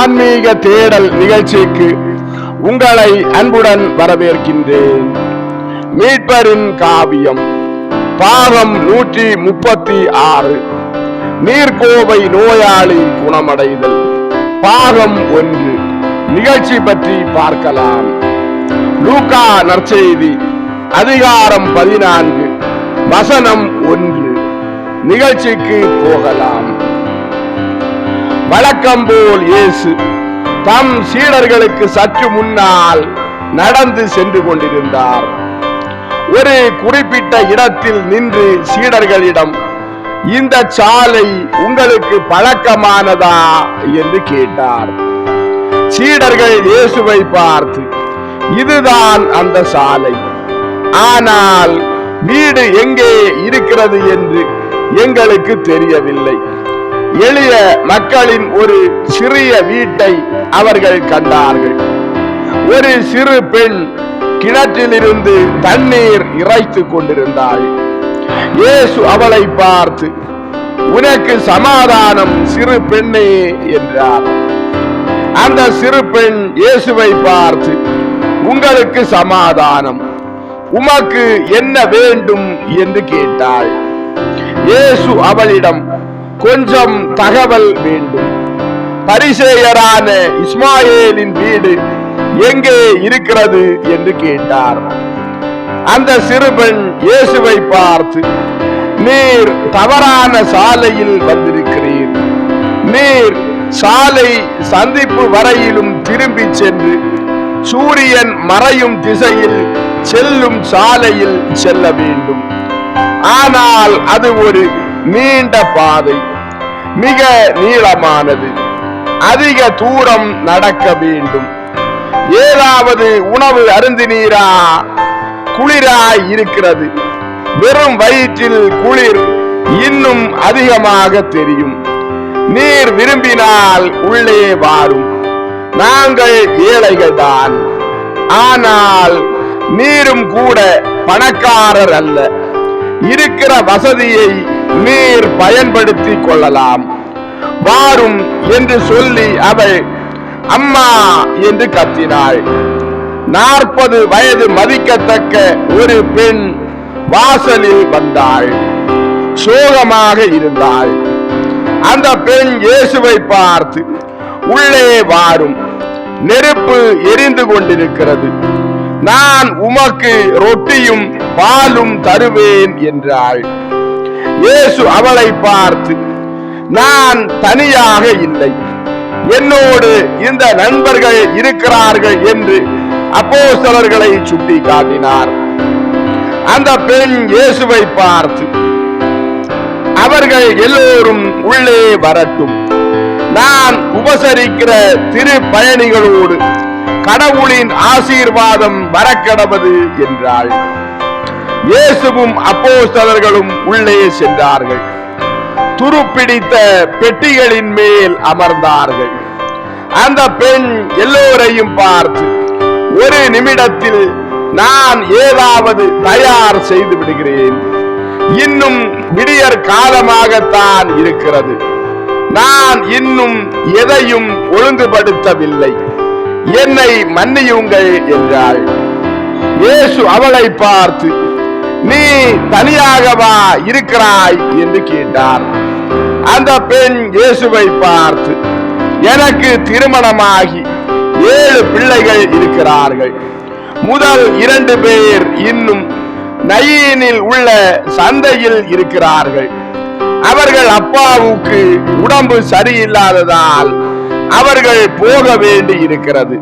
ஆன்மீக தேடல் நிகழ்ச்சிக்கு உங்களை அன்புடன் வரவேற்கின்றேன். மீட்பரின் காவியம் பாகம் நூற்றி முப்பத்தி ஆறு. நீர்க்கோவை நோயாளி குணமடைதல் பாகம் ஒன்று. நிகழ்ச்சி பற்றி பார்க்கலாம். லூகா நற்செய்தி அதிகாரம் பதினான்கு. வசனம் ஒன்று. நிகழ்ச்சிக்கு போகலாம். வழக்கம் போல் இயேசு தம் சீடர்களுக்கு சற்று முன்னால் நடந்து சென்று கொண்டிருந்தார். ஒரு குறிப்பிட்ட இடத்தில் நின்று சீடர்களிடம் இந்த சாலை உங்களுக்கு பழக்கமானதா? என்று கேட்டார். சீடர்கள் இயேசுவை பார்த்து இதுதான் அந்த சாலை. ஆனால் வீடு எங்கே இருக்கிறது என்று எங்களுக்கு தெரியவில்லை. எளிய மக்களின் ஒரு சிறிய வீட்டை அவர்கள் கண்டார்கள். ஒரு சிறு பெண் கிணற்றிலிருந்து தண்ணீர் இறைத்துக் கொண்டிருந்தாள். இயேசு அவளை பார்த்து உனக்கு சமாதானம் சிறு பெண்ணே என்றார். அந்த சிறு பெண் இயேசுவை பார்த்து உங்களுக்கு சமாதானம் உமக்கு என்ன வேண்டும்? என்று கேட்டாள். இயேசு அவளிடம் கொஞ்சம் தகவல் வேண்டும். பரிசேயரான இஸ்மாயேலின் வீடு எங்கே இருக்கிறது என்று கேட்டார். அந்த சிறுபெண் இயேசுவை பார்த்து நீர் தவறான சாலையில் வந்திருக்கிறீர். நீர் சாலை சந்திப்பு வரையிலும் திரும்பி சென்று சூரியன் மறையும் திசையில் செல்லும் சாலையில் செல்ல வேண்டும். ஆனால் அது ஒரு நீண்ட பாதை. மிக நீளமானது. அதிக தூரம் நடக்க வேண்டும். ஏதாவது உணவு அருந்தினீரா? குளிராய் இருக்கிறது. வெறும் வயிற்றில் குளிர் இன்னும் அதிகமாக தெரியும். நீர் விரும்பினால் உள்ளே வாரும். நாங்கள் ஏழைகள் தான் ஆனால் நீரும் கூட பணக்காரர் அல்ல. இருக்கிற வசதியை நீர் பயன்படுத்தி கொள்ளலாம். வாரும் என்று சொல்லி அவள் அம்மா என்று கத்தினாள். நாற்பது வயது மதிக்கத்தக்க ஒரு பெண் வாசலில் வந்தாள். சோகமாக இருந்தாள். அந்த பெண் இயேசுவை பார்த்து உள்ளே வாரும். நெருப்பு எரிந்து கொண்டிருக்கிறது. நான் உமக்கு ரொட்டியும் பாலும் தருவேன் என்றாள். இயேசு அவளை பார்த்து நான் தனியாக இல்லை. என்னோடு இந்த நண்பர்கள் இருக்கிறார்கள் என்று அப்போஸ்தலர்களை சுட்டி காட்டினார் அந்த பெண் இயேசுவை பார்த்து அவர்கள் எல்லோரும் உள்ளே வரட்டும். நான் உபசரிக்கிற திரு பயணிகளோடு கடவுளின் ஆசீர்வாதம் வரக்கடவது என்றாள். இயேசுவும் அப்போஸ்தலர்களும் உள்ளே சென்றார்கள். துருப்பிடித்த பெட்டிகளின் மேல் அமர்ந்தார்கள். அந்த பெண் எல்லோரையும் பார்த்து ஒரு நிமிடத்தில் நான் ஏதாவது தயார் செய்து விடுகிறேன். இன்னும் விடியற் காலமாகத்தான் இருக்கிறது. நான் இன்னும் எதையும் ஒழுங்குபடுத்தவில்லை. என்னை மன்னியுங்கள் என்றாள். இயேசு அவளை பார்த்து நீ தனியாகவா இருக்கிறாய் என்று கேட்டார். அந்த பெண் இயேசுவை பார்த்து எனக்கு திருமணமாகி ஏழு பிள்ளைகள் இருக்கிறார்கள். முதல் இரண்டு பேர் இன்னும் நயினில் உள்ள சந்தையில் இருக்கிறார்கள். அவர்கள் அப்பாவுக்கு உடம்பு சரியில்லாததால் அவர்கள் போக வேண்டி இருக்கிறது.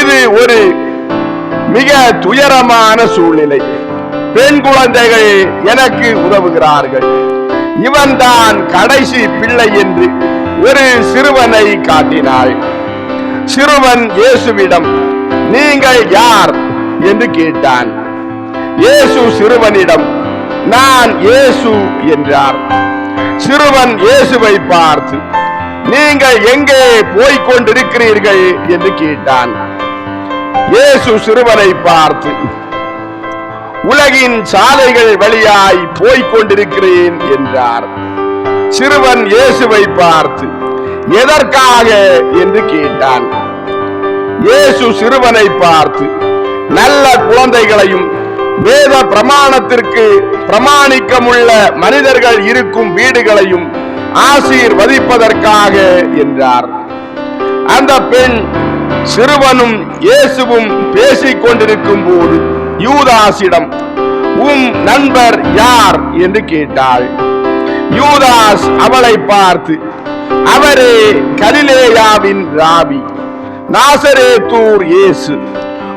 இது ஒரு மிக துயரமான சூழ்நிலை. பெண் குழந்தைகள் எனக்கு உதவுகிறார்கள். இவன் தான் கடைசி பிள்ளை என்று ஒரு சிறுவனை காட்டினாள். சிறுவன் இயேசுவிடம் நீங்கள் யார்? என்று கேட்டான். இயேசு சிறுவனிடம் நான் இயேசு என்றார். சிறுவன் இயேசுவை பார்த்து நீங்கள் எங்கே போய்க் கொண்டிருக்கிறீர்கள் என்று கேட்டான். இயேசு சிறுவனை பார்த்து உலகின் சாலைகள் வழியாய் போய்க் கொண்டிருக்கிறேன் என்றார். சிறுவன் இயேசுவை பார்த்து எதற்காக? என்று கேட்டான். இயேசு சிறுவனை பார்த்து நல்ல குழந்தைகளையும் வேத பிரமாணத்திற்கு பிரமாணிக்கமுள்ள மனிதர்கள் இருக்கும் வீடுகளையும் ஆசீர்வதிப்பதற்காக என்றார். அந்த பெண் சிறுவனும் இயேசுவும் பேசிக் கொண்டிருக்கும் போது யூதாசிடம் உம் நண்பர் யார்? என்று கேட்டாள். யூதாஸ் அவளை பார்த்து அவரே கலிலேயாவின் ராவி நாசரேத்தூர் இயேசு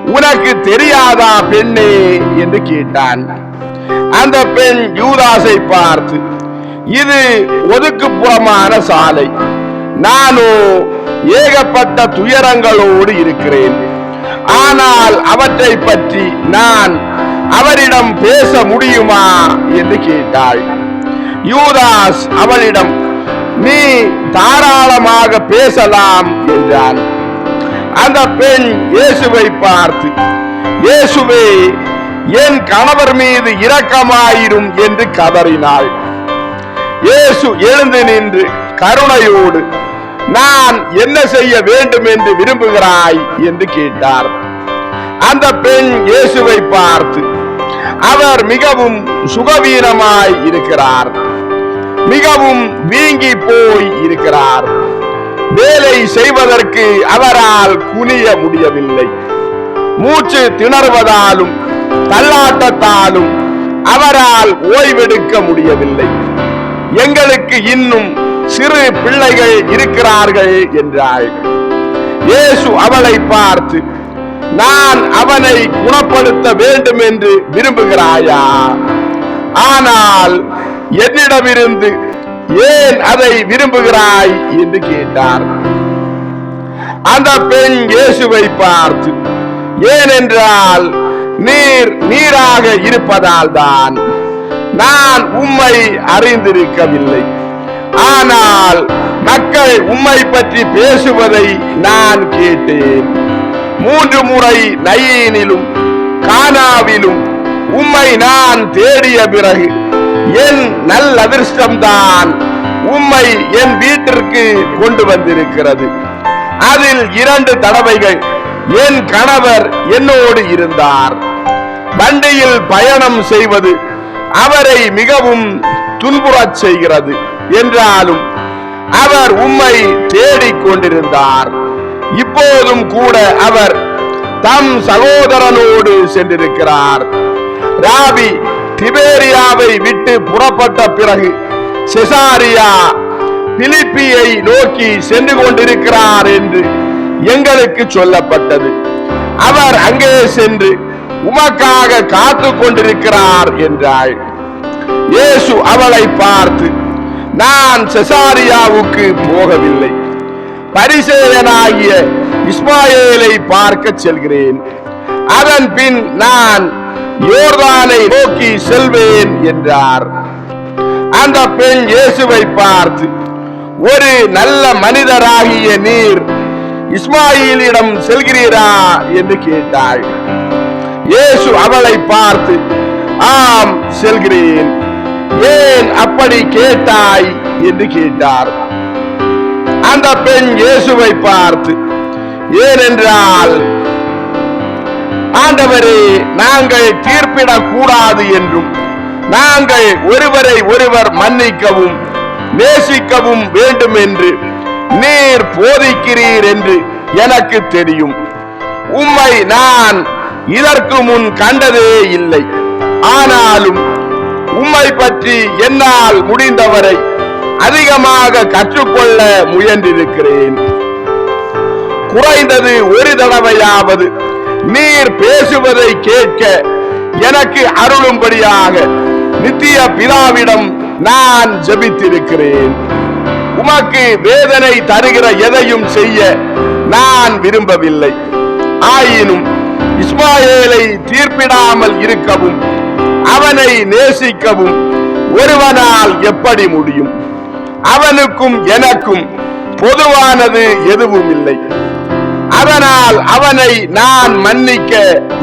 உனக்கு தெரியாதா பெண்ணே? என்று கேட்டான். அந்த பெண் யூதாஸை பார்த்து இது ஒதுக்குப்புறமான சாலை. நானோ ஏகப்பட்ட துயரங்களோடு இருக்கிறேன். ஆனால் அவற்றை பற்றி நான் அவரிடம் பேச முடியுமா என்று கேட்டாள். யூதாஸ் அவளிடம் நீ தாராளமாக பேசலாம் என்றான். அந்த பெண் இயேசுவை பார்த்து இயேசுவே என் கணவர் மீது இரக்கமாயிரும் என்று கதறினாள். இயேசு எழுந்து நின்று கருணையோடு நான் என்ன செய்ய வேண்டும் என்று விரும்புகிறாய் என்று கேட்டார். அந்த பெண் இயேசுவை பார்த்து அவர் மிகவும் சுகவீனமாய் இருக்கிறார். மிகவும் வீங்கி போய் இருக்கிறார். வேலை செய்வதற்கு அவரால் குனிய முடியவில்லை. மூச்சு திணறுவதாலும் தள்ளாட்டத்தாலும் அவரால் ஓய்வெடுக்க முடியவில்லை. எங்களுக்கு இன்னும் சிறு பிள்ளைகள் இருக்கிறார்கள் என்றாள். இயேசு அவளை பார்த்து நான் அவனை குணப்படுத்த வேண்டும் என்று விரும்புகிறாயா? ஆனால் என்னிடமிருந்து ஏன் அதை விரும்புகிறாய்? என்று கேட்டார். அந்த பெண் இயேசுவை பார்த்து ஏனென்றால் நீர் நீராக இருப்பதால் தான் நான் உம்மை அறிந்திருக்கவில்லை. ஆனால் மக்கள் உம்மை பற்றி பேசுவதை நான் கேட்டேன். மூன்று முறை நையினிலும் கானாவிலும் உம்மை நான் தேடிய பிறகு என் நல்ல அதிர்ஷ்டம்தான் உம்மை என் வீட்டிற்கு கொண்டு வந்திருக்கிறது. அதில் இரண்டு தடவைகள் என் கணவர் என்னோடு இருந்தார். வண்டியில் பயணம் செய்வது அவரை மிகவும் துன்புறச் செய்கிறது என்றாலும் அவர் உம்மை தேடிக் கொண்டிருந்தார் இப்போதும் கூட அவர் தம் சகோதரனோடு சென்றிருக்கிறார். ராபி திபேரியாவை விட்டு புறப்பட்ட பிறகு செசாரியா பிலிப்பியை நோக்கி சென்று கொண்டிருக்கிறார் என்று எங்களுக்கு சொல்லப்பட்டது. அவர் அங்கே சென்று உமக்காக காத்து கொண்டிருக்கிறார் என்றாள். இயேசு அவளை பார்த்து நான் செசாரியாவுக்கு போகவில்லை. பரிசேதனாகிய இஸ்மாயேலை பார்க்க செல்கிறேன். அதன் பின் நான் யோர்தானை நோக்கி செல்வேன் என்றார். அந்த பெண் இயேசுவை பார்த்து ஒரு நல்ல மனிதராகிய நீர் இஸ்மாயிலிடம் செல்கிறீரா? என்று கேட்டாள். இயேசு அவளை பார்த்து ஆம் செல்கிறேன். ஏன் அப்படி கேட்டாய் என்று கேட்டார். அந்த பெண் இயேசுவை பார்த்து ஏனென்றால் ஆண்டவரே நாங்கள் தீர்ப்பிடக் கூடாது என்றும் நாங்கள் ஒருவரை ஒருவர் மன்னிக்கவும் நேசிக்கவும் வேண்டும் என்று நீர் போதிக்கிறீர் என்று எனக்கு தெரியும். உம்மை நான் இதற்கு முன் கண்டதே இல்லை. ஆனாலும் உம்மை பற்றி என்னால் முடிந்தவரை அதிகமாக கற்றுக்கொள்ள முயன்றிருக்கிறேன். குறைந்தது ஒரு தடவையாவது நீர் பேசுவதை கேட்க எனக்கு அருளும்படியாக நித்திய பிதாவிடம் நான் ஜெபித்திருக்கிறேன். உமக்கு வேதனை தருகிற எதையும் செய்ய நான் விரும்பவில்லை. ஆயினும் இஸ்மாயேலை தீர்ப்பிடாமல் இருக்கவும் அவனை நேசிக்கவும். ஒருவனால் எப்படி முடியும்? அவனுக்கும் எனக்கும் பொதுவானது எதுவும் இல்லை அதனால் அவனை நான் மன்னிக்க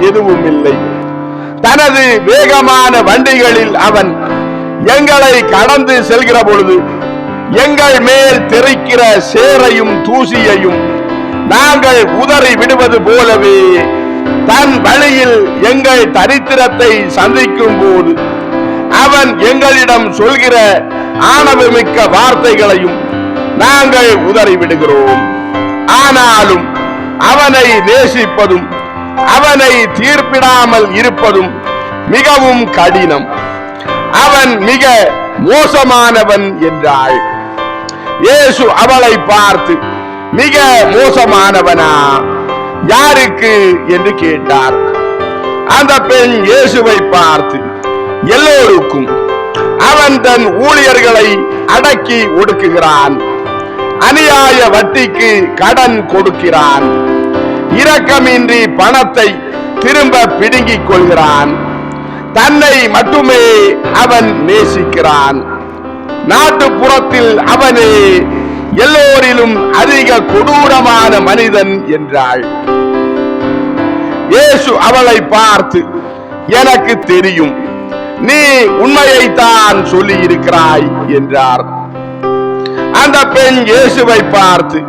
எதுவும் இல்லை தனது வேகமான வண்டிகளில் அவன் எங்களை கடந்து செல்கிற பொழுது எங்கள் மேல் தெரிக்கிற சேரையும் தூசியையும் நாங்கள் உதறி விடுவது போலவே தன் வழியில் எங்கள் தரித்திரத்தை சந்திக்கும் போது அவன் எங்களிடம் சொல்கிற ஆணவமிக்க வார்த்தைகளையும் நாங்கள் உதறிவிடுகிறோம் ஆனாலும் அவனை நேசிப்பதும் அவனை தீர்ப்பிடாமல் இருப்பதும் மிகவும் கடினம். அவன் மிக மோசமானவன் என்றாள். இயேசு அவளை பார்த்து மிக மோசமானவனா? யாருக்கு என்று கேட்டார். அந்த பெண் இயேசுவை பார்த்து எல்லோருக்கும் அவன் தன் ஊழியர்களை அடக்கி ஒடுக்குகிறான். அநியாய வட்டிக்கு கடன் கொடுக்கிறான். இரக்கமின்றி பணத்தை திரும்ப பிடுங்கிக் கொள்கிறான். தன்னை மட்டுமே அவன் நேசிக்கிறான். நாட்டுப்புறத்தில் அவனே எல்லோரிலும் அதிக கொடூரமான மனிதன் என்றாள். இயேசு அவளை பார்த்து எனக்கு தெரியும் நீ உண்மையைத்தான் சொல்லி இருக்கிறாய் என்றார். அந்த பெண் இயேசுவை பார்த்து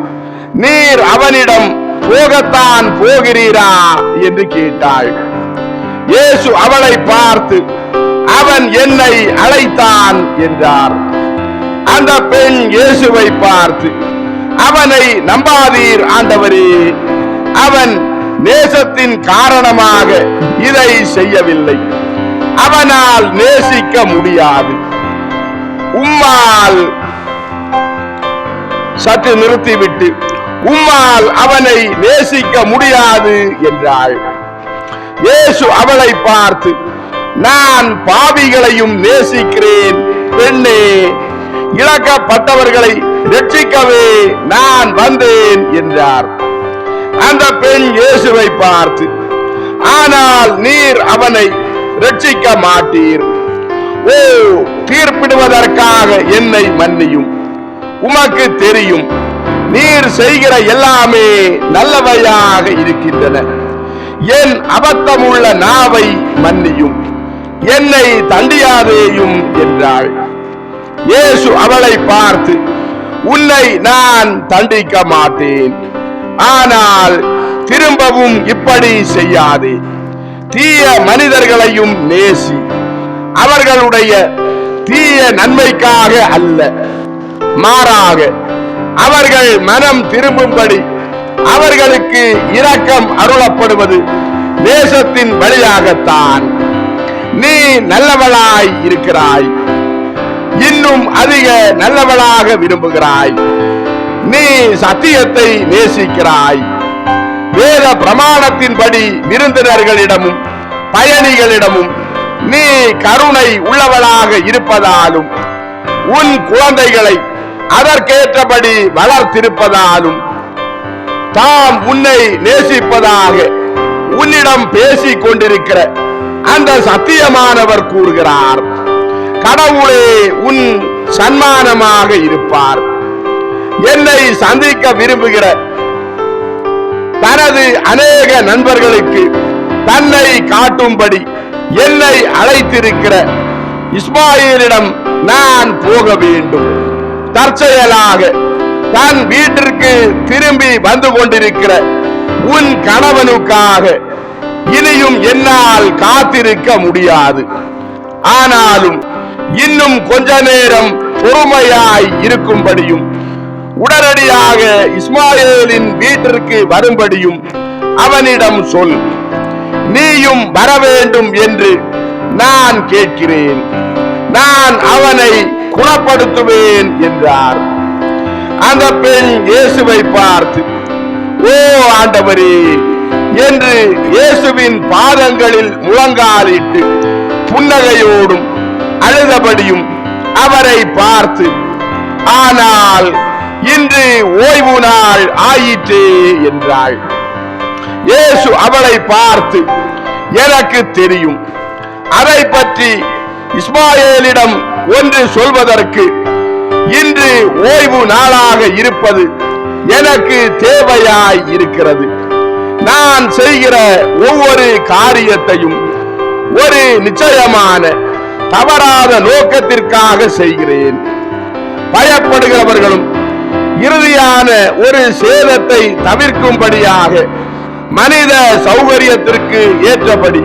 நீர் அவனிடம் போகத்தான் போகிறீரா? என்று கேட்டாள். இயேசு அவளை பார்த்து அவன் என்னை அழைத்தான் என்றார். அந்த பெண் இயேசுவை பார்த்து அவனை நம்பாதீர் ஆண்டவரே. அவன் நேசத்தின் காரணமாக இதை செய்யவில்லை. அவனால் நேசிக்க முடியாது. உம்மால் சற்று நிறுத்திவிட்டு உம்மால் அவனை நேசிக்க முடியாது என்றாள். இயேசு அவளை பார்த்து நான் பாவிகளையும் நேசிக்கிறேன் பெண்ணே. இழக்கப்பட்டவர்களை ரட்சிக்கவே நான் வந்தேன் என்றார். அந்த பெண் இயேசுவை பார்த்து ஆனால் நீர் அவனை ரட்சிக்க மாட்டீர். ஓ தீர்ப்பிடுவதற்காக என்னை மன்னியும். உமக்கு தெரியும் நீர் செய்கிற எல்லாமே நல்லவையாக இருக்கின்றன. என் அபத்தமுள்ள நாவை மன்னியும். என்னை தண்டியாதேயும் என்றாள். இயேசு அவளை பார்த்து உன்னை நான் தண்டிக்க மாட்டேன். ஆனால் திரும்பவும் இப்படி செய்யாதே. தீய மனிதர்களையும் நேசி. அவர்களுடைய தீய நன்மைக்காக அல்ல. மாறாக அவர்கள் மனம் திரும்பும்படி அவர்களுக்கு இரக்கம் அருளப்படுவது தேசத்தின் வழியாகத்தான். நீ நல்லவளாய் இருக்கிறாய். இன்னும் அதிக நல்லவளாக விரும்புகிறாய். நீ சத்தியத்தை நேசிக்கிறாய். வேத பிரமாணத்தின்படி விருந்தினர்களிடமும் பயணிகளிடமும் நீ கருணை உள்ளவளாக இருப்பதாலும் உன் குழந்தைகளை அதற்கேற்றபடி வளர்த்திருப்பதாலும் தாம் உன்னை நேசிப்பதாக உன்னிடம் பேசிக் கொண்டிருக்கிற அந்த சத்தியமானவர் கூறுகிறார். கடவுளே உன் சன்மானமாக இருப்பார். என்னை சந்திக்க விரும்புகிற தனது அநேக நண்பர்களுக்கு தன்னை காட்டும்படி என்னை அழைத்திருக்கிற இஸ்மாயிலிடம் நான் போக வேண்டும். தற்செயலாக தன் வீட்டிற்கு திரும்பி வந்து கொண்டிருக்கிற உன் கணவனுக்காக இனியும் என்னால் காத்திருக்க முடியாது. ஆனாலும் இன்னும் கொஞ்ச நேரம் பொறுமையாய் இருக்கும்படியும் உடனடியாக இஸ்மாயிலின் வீட்டிற்கு வரும்படியும் அவனிடம் சொல். நீயும் வர வேண்டும் என்று நான் கேட்கிறேன். நான் அவனை குணப்படுத்துவேன் என்றார். அந்த பெண் இயேசுவை பார்த்து ஓ ஆண்டவரே! என்று இயேசுவின் பாதங்களில் முழங்காலிட்டு புன்னகையோடும் அழுதபடியும் அவரை பார்த்து ஆனால் இன்று ஓய்வு நாள் ஆயிற்றே என்றாள். இயேசு அவளை பார்த்து எனக்கு தெரியும். அதை பற்றி இஸ்மாயேலிடம் ஒன்று சொல்வதற்கு இன்று ஓய்வு நாளாக இருப்பது எனக்கு தேவையாய் இருக்கிறது. நான் செய்கிற ஒவ்வொரு காரியத்தையும் ஒரு நிச்சயமான தவறாத நோக்கத்திற்காக செய்கிறேன். பயப்படுகிறவர்களும் இறுதியான ஒரு சேதத்தை தவிர்க்கும்படியாக மனித சௌகரியத்திற்கு ஏற்றபடி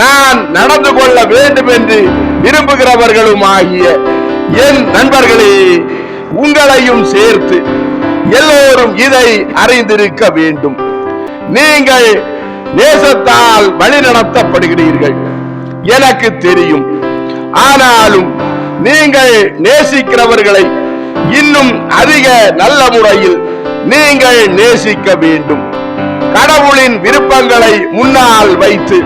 நான் நடந்து கொள்ள வேண்டும் என்று விரும்புகிறவர்களுமாகிய என் நண்பர்களே உங்களையும் சேர்த்து எல்லோரும் இதை அறிந்திருக்க வேண்டும். நீங்கள் நேசத்தால் வழிநடத்தப்படுகிறீர்கள். எனக்கு தெரியும் ஆனாலும் நீங்கள் நேசிக்கிறவர்களை இன்னும் அதிக நல்ல முறையில் நீங்கள் நேசிக்க வேண்டும். கடவுளின் விருப்பங்களை முன்னால் வைத்து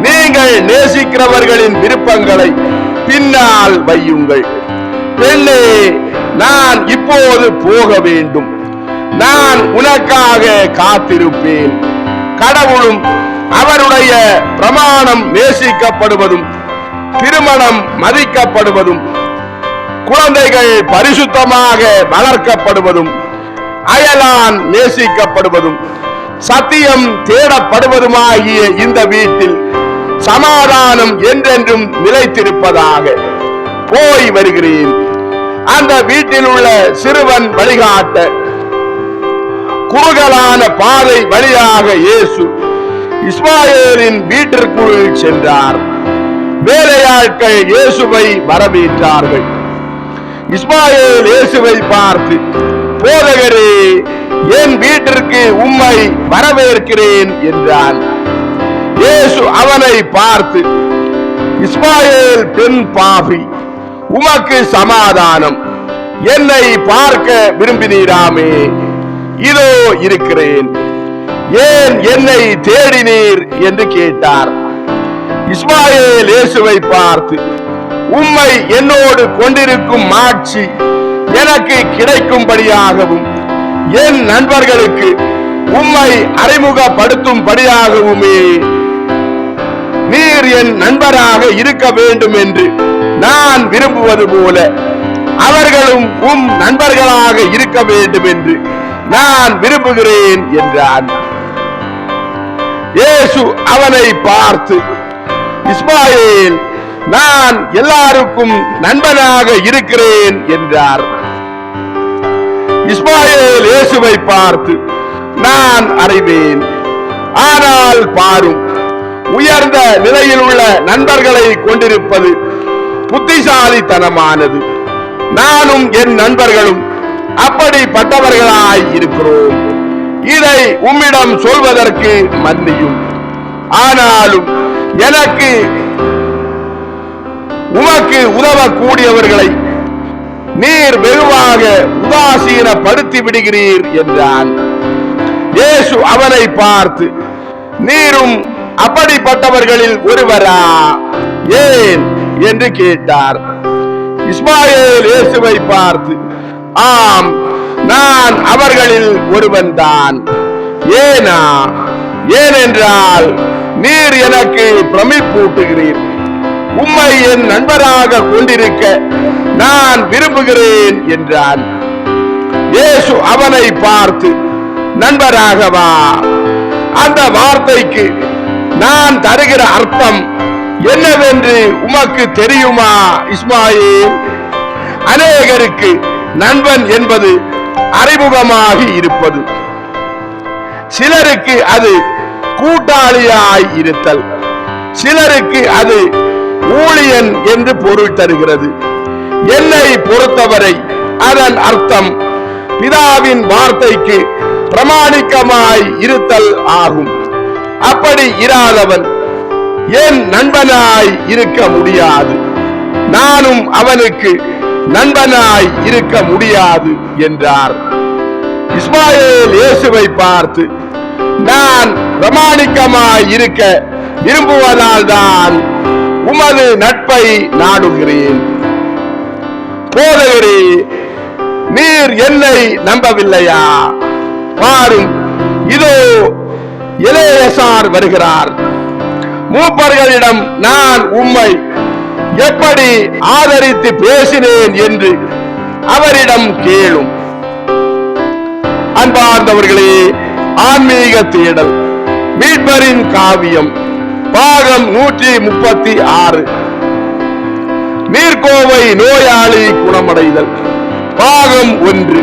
நீங்கள் நேசிக்கிறவர்களின் விருப்பங்களை பின்னால் வையுங்கள். பெண்ணே நான் இப்போது போக வேண்டும். நான் உனக்காக காத்திருப்பேன். கடவுளும் அவருடைய பிரமாணம் நேசிக்கப்படுவதும் திருமணம் மதிக்கப்படுவதும் குழந்தைகள் பரிசுத்தமாக வளர்க்கப்படுவதும் அயலான் நேசிக்கப்படுவதும் சத்தியம் தேடப்படுவதுமாகிய இந்த வீட்டில் சமாதானம் என்றென்றும் நிலைத்திருப்பதாக போய் வருகிறேன். அந்த வீட்டில் உள்ள சிறுவன் வழிகாட்ட குறுகலான பாதை வழியாக இயேசு இஸ்மாயேலின் வீட்டிற்குள் சென்றார். வேலையாட்கள் இயேசுவை வரவேற்றார்கள். இஸ்மாயில் இயேசுவை பார்த்து போதகரே என் வீட்டிற்கு உம்மை வரவேற்கிறேன் என்றான். இயேசு அவனை பார்த்து இஸ்மாயில் பெண் பாபி உமக்கு சமாதானம். என்னை பார்க்க விரும்பினீராமே இதோ இருக்கிறேன். ஏன் என்னை தேடினீர்? என்று கேட்டார். இஸ்மாயில் இயேசுவை பார்த்து உம்மை என்னோடு கொண்டிருக்கும் மாட்சி எனக்கு கிடைக்கும்படியாகவும் என் நண்பர்களுக்கு உம்மை அறிமுகப்படுத்தும்படியாகவுமே நீர் என் நண்பராக இருக்க வேண்டும் என்று நான் விரும்புவது போல அவர்களும் உம் நண்பர்களாக இருக்க வேண்டும் என்று நான் விரும்புகிறேன் என்றான். இயேசு அவனை பார்த்து இஸ்மாயில் நான் எல்லாருக்கும் நண்பனாக இருக்கிறேன் என்றார். இஸ்மாயில் இயேசுவை பார்த்து நான் அறிவேன். ஆனால் பாரும் உயர்ந்த நிலையில் உள்ள நண்பர்களை கொண்டிருப்பது புத்திசாலித்தனமானது. நானும் என் நண்பர்களும் அப்படிப்பட்டவர்களாய் இருக்கிறோம். இதை உம்மிடம் சொல்வதற்கு மன்னியும். ஆனாலும் எனக்கு உமக்கு உதவக்கூடியவர்களை நீர் வெகுவாக உதாசீனப்படுத்தி விடுகிறீர் என்றான். இயேசு அவனை பார்த்து நீரும் அப்படிப்பட்டவர்களில் ஒருவரா? ஏன்? என்று கேட்டார். இஸ்மாயில் இயேசுவை பார்த்து ஆம் நான் அவர்களில் ஒருவன் தான் ஏனா ஏனென்றால் நீர் எனக்கு பிரமிப்பூட்டுகிறீர் உம்மை என் நண்பராக கொண்டிருக்க நான் விரும்புகிறேன் என்றான். இயேசு அவனை பார்த்து நண்பராகவா அந்த வார்த்தைக்கு நான் தருகிற அர்த்தம் என்னவென்று உமக்கு தெரியுமா இஸ்மாயில்? அநேகருக்கு நண்பன் என்பது அறிமுகமாகி இருப்பது. சிலருக்கு அது கூட்டாளியாய் இருத்தல். சிலருக்கு அது ஊழியன் என்று பொருள் தருகிறது. என்னை பொறுத்தவரை அதன் அர்த்தம் பிதாவின் வார்த்தைக்கு பிரமாணிக்கமாய் இருத்தல் ஆகும். அப்படி இராதவன் என் நண்பனாய் இருக்க முடியாது? நானும் அவனுக்கு நண்பனாய் இருக்க முடியாது என்றார். இஸ்மாயில் இயேசுவை பார்த்து நான் பிரமாணிக்கமாய் இருக்க விரும்புவதால் தான் உமது நட்பை நாடுகிறேன். போதகரே நீர் என்னை நம்பவில்லையா? பாரும் இதோ இளையசார் வருகிறார். மூப்பர்களிடம் நான் உம்மை எப்படி ஆதரித்து பேசினேன் என்று அவரிடம் கேளும். அன்பார்ந்தவர்களே ஆன்மீக தேடல். மீட்பரின் காவியம். பாகம் நூற்றி முப்பத்தி ஆறு நீர்கோவை நோயாளி குணமடைதல். பாகம் ஒன்று.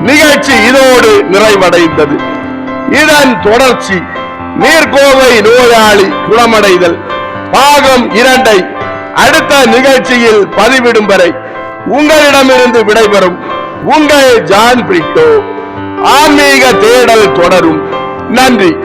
நிகழ்ச்சி இதோடு நிறைவடைந்தது. இதன் தொடர்ச்சி நீர்கோவை நோயாளி குணமடைதல். பாகம் இரண்டை. அடுத்த நிகழ்ச்சியில் பதிவிடும் வரை உங்களிடமிருந்து விடைபெறும் உங்கள் ஜான் பிரிட்டோ ஆன்மீக தேடல் தொடரும். நன்றி.